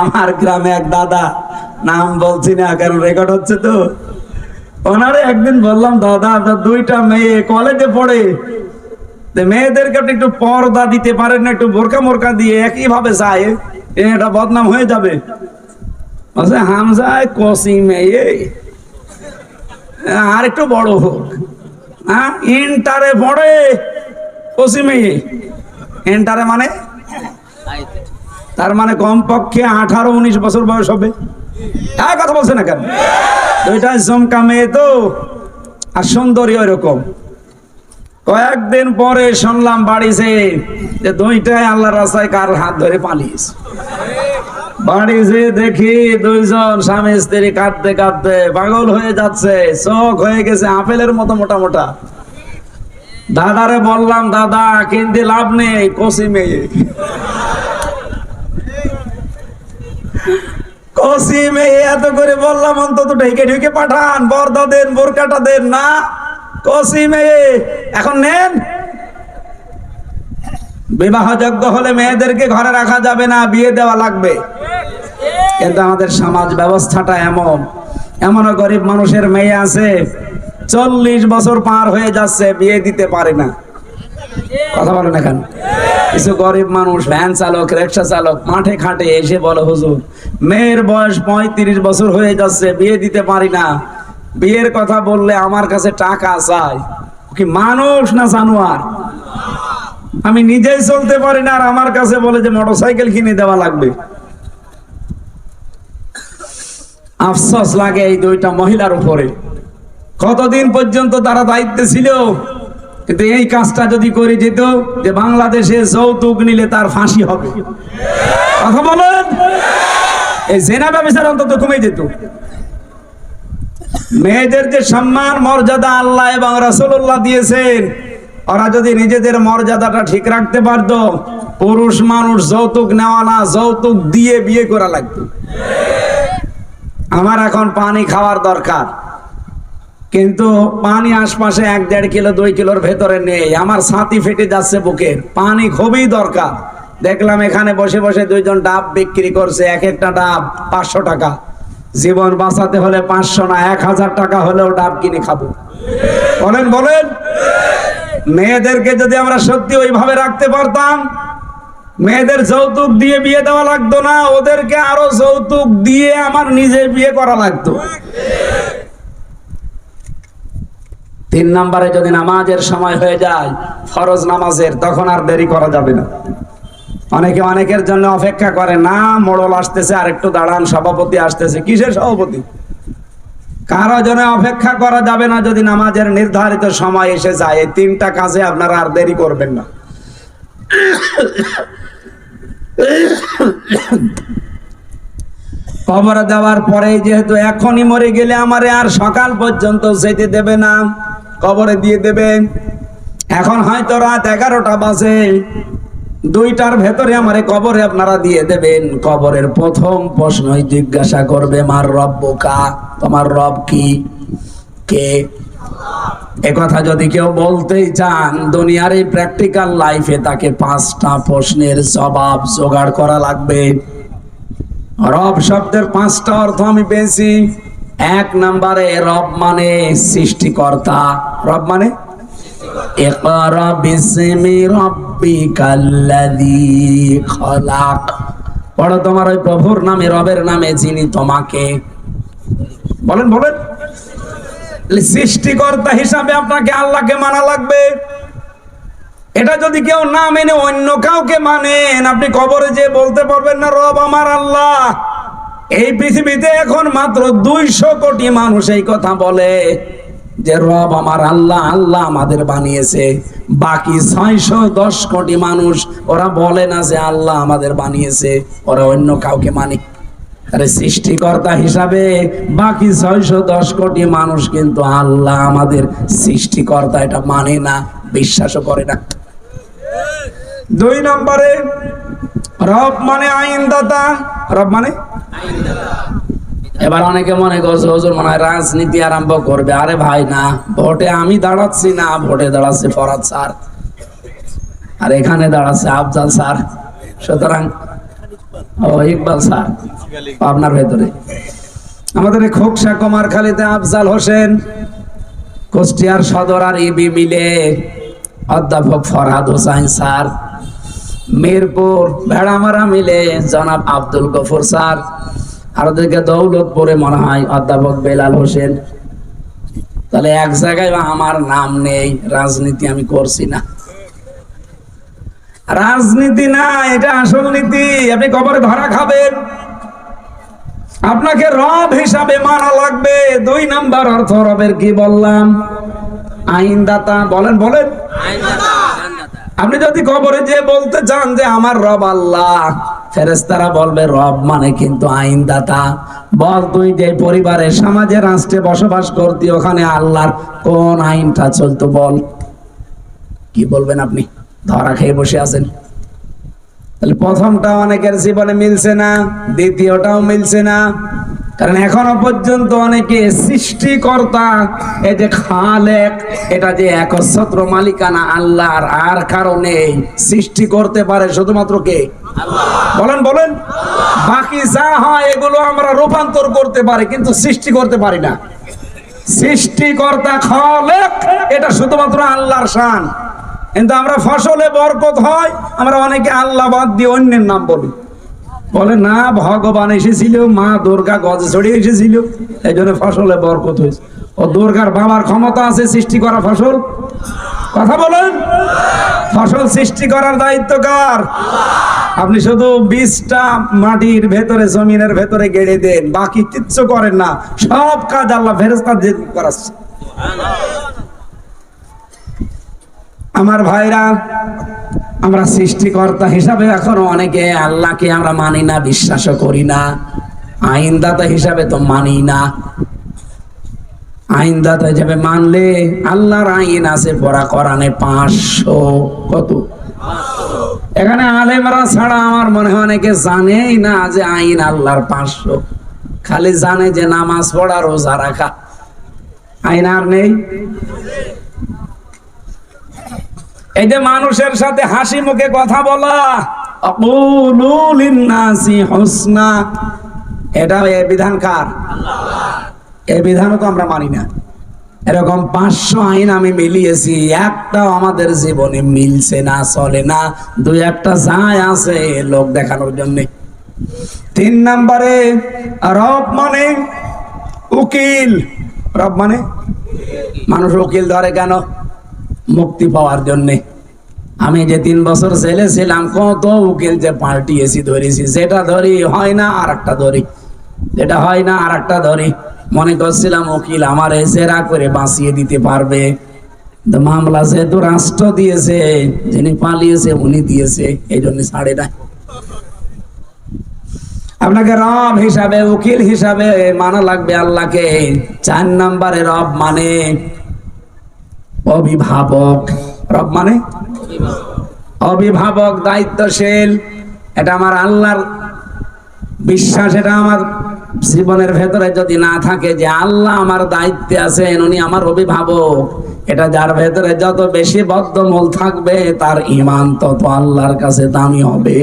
আমার গ্রামে এক দাদা, নাম বলছি না কারণ রেকর্ড হচ্ছে তো। ওনারে একদিন বললাম, দাদা আপনার দুইটা মেয়ে কলেজে পড়ে। মেয়েদেরকে আপনি একটু পর্দা দিতে পারেন না, একটু বোরকা মোরকা দিয়ে একই ভাবে যায় এটা বদনাম হয়ে যাবে। বলছে, হামজায় মেয়ে। আর একটু বড় হোক। হ্যাঁ ইন্টারে পড়ে কসি মেয়ে। ইন্টারে মানে? তার মানে কমপক্ষে আঠারো উনিশ বছর বয়স হবে। হ্যাঁ কথা বলছে না কেন? দুইটা জমকা মেয়ে তো, আর সুন্দরী ওইরকম। কয়েকদিন পরে শুনলাম বাড়িছে যে দুইটাই আল্লাহ রাস্তায় কার হাত ধরে পালিয়েছে। বাড়ি যে দেখি দুইজন স্বামী স্ত্রী কাঁদতে কাঁদতে পাগল হয়ে যাচ্ছে, চোখ হয়ে গেছে আপেলের মতো মোটা মোটা। দাদারে বললাম, দাদা, কিনতে লাভ নেই কষি মেয়ে। কষি মেয়ে এত করে বললাম, অন্তত ঢেকে ঢেকে পাঠান বর্দা দেন বোরকাটা দেন, না। কষি মেয়ে এখন নেন। বিবাহযোগ্য হলে মেয়েদেরকে ঘরে রাখা যাবে না, বিয়ে দেওয়া লাগবে। কিন্তু আমাদের সমাজ ব্যবস্থাটা এমন। এমনও গরিব মানুষের মেয়ে আছে, চল্লিশ বছর পার হয়ে যাচ্ছে, বিয়ে দিতে পারে না। কথা বলেন এখন। কিছু গরিব মানুষ, ভ্যান চালক, রিক্সা চালক, মাঠে খাটে এসে বলে, হুজুর, মেয়ের বয়স পঁয়ত্রিশ বছর হয়ে যাচ্ছে বিয়ে দিতে পারি না। বিয়ের কথা বললে আমার কাছে টাকা চাই। কি মানুষ না জানোয়ার? আমি নিজেই চলতে পারি না, আর আমার কাছে বলে যে মোটরসাইকেল কিনে দেওয়া লাগবে। আফসোস লাগে এই দুইটা মহিলার উপরে। কতদিন পর্যন্ত তারা দায়িত্বে ছিল? কিন্তু এই কাজটা যদি করে যেত যে বাংলাদেশে যৌতুক নিলে তার ফাঁসি হবে। কথা বলেন? এই জেনা ব্যবসার অন্তত কমে যেত। মেয়েদের যে সম্মান, মর্যাদা আল্লাহ এবং রাসূলুল্লাহ দিয়েছেন, ওরা যদি নিজেদের মর্যাদাটা ঠিক রাখতে পারতো, পুরুষ মানুষ যৌতুক নেওয়া না, যৌতুক দিয়ে বিয়ে করা লাগতো। আমার এখন পানি খাওয়ার দরকার। কিন্তু পানি আশপাশে এক দেড় কিলো, দুই কিলোর ভেতরে নেই। আমার ছাতি ফেটে যাচ্ছে বুকের পানি খুবই দরকার। দেখলাম এখানে বসে বসে দুইজন ডাব বিক্রি করছে। এক একটা ডাব পাঁচশো টাকা। জীবন বাঁচাতে হলে পাঁচশো না, এক হাজার টাকা হলেও ডাব কিনে খাব। বলেন বলেন। মেয়েদেরকে যদি আমরা সত্যি ওইভাবে রাখতে পারতাম, মেয়েদের যৌতুক দিয়ে বিয়ে দেওয়া লাগতো না, ওদেরকে আরও যৌতুক দিয়ে আমার নিজে বিয়ে করা লাগতো। তিন নম্বরে যদি নামাজের সময় হয়ে যায়, ফরজ নামাজের, তখন আর দেরি করা যাবে না। অনেকে অনেকের জন্য অপেক্ষা করে, না, মোড়ল আসতেছে, আর একটু দাঁড়ান, সভাপতি আসতেছে। কিসের সভাপতি? কারও জন্য অপেক্ষা করা যাবে না যদি নামাজের নির্ধারিত সময় এসে যায়। এই তিনটা কাজে আপনারা আর দেরি করবেন না। কবর দেওয়ার পরে যেহেতু এখনই মরে গেলে আমারে আর সকাল পর্যন্ত যেতে দেবে না। কবরে দিয়ে দেবে। এখন হয়তো রাত এগারোটা বাজে। দুইটার ভেতরে আমারে কবরে আপনারা দিয়ে দেবেন। কবরের প্রথম প্রশ্নই জিজ্ঞাসা করবে, মার রব বোকা? তোমার রব কি? কে? কথা যদি কেউ বলতেই চান, দুনিয়ার এই প্র্যাকটিক্যাল লাইফে তাকে পাঁচটা প্রশ্নের জবাব জোগাড় করা লাগবে। রব শব্দের পাঁচটা অর্থ আমি পেয়েছি। এক নম্বরে রব মানে সৃষ্টিকর্তা। রব মানে? পড়ো তোমার ওই প্রভুর নামে, রবের নামে যিনি তোমাকে। বলেন বলেন। সৃষ্টিকর্তা হিসাবে আপনাকে আল্লাহকে মানা লাগবে। এটা যদি কেউ না মেনে, অন্য কাউকে মানেন আপনি কবরে যে বলতে পারবেন না, রব আমার আল্লাহ। এই পৃথিবীতে এখন মাত্র দুইশো কোটি মানুষ এই কথা বলে যে রব আমার আল্লাহ আল্লাহ আমাদের বানিয়েছে। বাকি ছয়শো দশ কোটি মানুষ, ওরা বলে না যে আল্লাহ আমাদের বানিয়েছে, ওরা অন্য কাউকে মানে আরে সৃষ্টিকর্তা হিসাবে বাকি ছয়শো দশ কোটি মানুষ কিন্তু আল্লাহ আমাদের সৃষ্টিকর্তা, এটা মানে না, বিশ্বাসও করে না। দুই নম্বরে, রব মানে আইনদাতা, রব মানে এবার অনেকে মনে করছে, হুজুর, মনে হয় রাজনীতি আরম্ভ করবে। আরে ভাই, না, ভোটে আমি দাঁড়াচ্ছি না, ভোটে দাঁড়াচ্ছে ফরাদ স্যার। আর এখানে দাঁড়াচ্ছে আফজাল স্যার। সুতরাং, ও ইকবাল স্যার আপনার ভেতরে। আমাদের খোকসা কুমারখালীতে আফজাল হোসেন, কুষ্টিয়ার সদর আর ইবি মিলে অধ্যাপক ফরহাদ হোসাইন স্যার, মিরপুর, ভেড়ামারা মিলে জনাব আব্দুল গফুর স্যার আর ওদেরকে দৌলতপুরে মনে হয় অধ্যাপক বেলাল হোসেন। তাহলে এক জায়গায় আমার নাম নেই রাজনীতি আমি করছি না। রাজনীতি না এটা আসল নীতি। আপনি কবরে ধরা খাবেন। আপনাকে রব হিসাবে মারা লাগবে। দুই নাম্বার অর্থ রবের কি বললাম? আইনদাতা বলেন বলেন। আপনি যদি কবরে যে বলতে চান যে আমার রব আল্লাহ ফেরেস্তারা বলবে, রব মানে কিন্তু আইনদাতা। বল তুই যে পরিবারে সমাজে, রাষ্ট্রে বসবাস করতি, ওখানে আল্লাহর কোন আইনটা চলতো বল? কি বলবেন আপনি? ধরা খেয়ে বসে আছেন। তাহলে প্রথমটা অনেকের জীবনে মিলছে না, দ্বিতীয়টাও মিলছে না। কারণ এখনও পর্যন্ত অনেকে সৃষ্টিকর্তা এ যে খালেক এটা যে একচ্ছত্র মালিকানা আল্লাহর আর কারণে সৃষ্টি করতে পারে শুধুমাত্র কে? বলেন বলেন। বাকি যা হয় এগুলো আমরা রূপান্তর করতে পারি কিন্তু সৃষ্টি করতে পারি না। সৃষ্টিকর্তা খালেক এটা শুধুমাত্র আল্লাহর শান। কিন্তু আমরা ফসলে বরকত হয় আমরা অনেকে আল্লাহ বাদ দিয়ে অন্যের নাম বলি। বলে, না, ভগবান এসেছিল, মা দুর্গা গজ ছড়িয়ে এসেছিল। এই জন্য ফসলে বরকত হয়েছে। ও দুর্গার বাবার ক্ষমতা আছে সৃষ্টি করা ফসল। কথা বলেন। ফসল সৃষ্টি করার দায়িত্ব কার? আপনি শুধু বীজটা মাটির ভেতরে, জমিনের ভেতরে গেড়ে দেন, বাকি কিচ্ছু করেন না। সব কাজ আল্লাহ ফেরেস্তা দিয়ে করাচ্ছে। আমার ভাইরা আমরা সৃষ্টিকর্তা হিসাবে এখনও অনেকে আল্লাহকে আমরা মানি না, বিশ্বাসও করি না। আইনদাতা হিসাবে তো মানি না। আইনদাতা হিসাবে মানলে আল্লাহর আইন আছে পড়া করানে পাঁচশো কত? এখানে আলেমরা ছাড়া আমার মনে হয় অনেকে জানেই না যে আইন আল্লাহর পাঁচশো। খালি জানে যে নামাজ পড়া, রোজা রাখা। আইন আর নেই? এই যে মানুষের সাথে হাসি মুখে কথা বলা তো আমরা মানি না। এরকম পাঁচশো আইন আমি মিলিয়েছি আমাদের জীবনে মিলছে না, চলে না। একটা আছে লোক দেখানোর জন্য। তিন নম্বরে, রব মানে উকিল। রব মানে? মানুষ উকিল ধরে কেন? মুক্তি পাওয়ার জন্য। আমি যে তিন বছর ছেলে ছিলাম, কত উকিল যে পাল্টিয়েছি ধরেছি, যেটা ধরি হয় না আর একটা ধরি। যেটা হয় না আর একটা ধরি। মনে করছিলাম উকিল আমার জেরা করে বাঁচিয়ে দিতে পারবে। মামলা যেহেতু রাষ্ট্র দিয়েছে, যিনি পালিয়েছে উনি দিয়েছে, এই জন্য ছাড়ে না আপনাকে রব হিসাবে, উকিল হিসাবে মানা লাগবে আল্লাহকে। চার নাম্বারে রব মানে অভিভাবক। রব মানে? অভিভাবক, দায়িত্বশীল। এটা আমার আল্লাহর বিশ্বাস, এটা আমার জীবনের ভেতরে যদি না থাকে যে আল্লাহ আমার দায়িত্বে আছেন, উনি আমার অভিভাবক, এটা যার ভেতরে যত বেশি বদ্ধমূল থাকবে, তার ইমান তত আল্লাহর কাছে দামি হবে।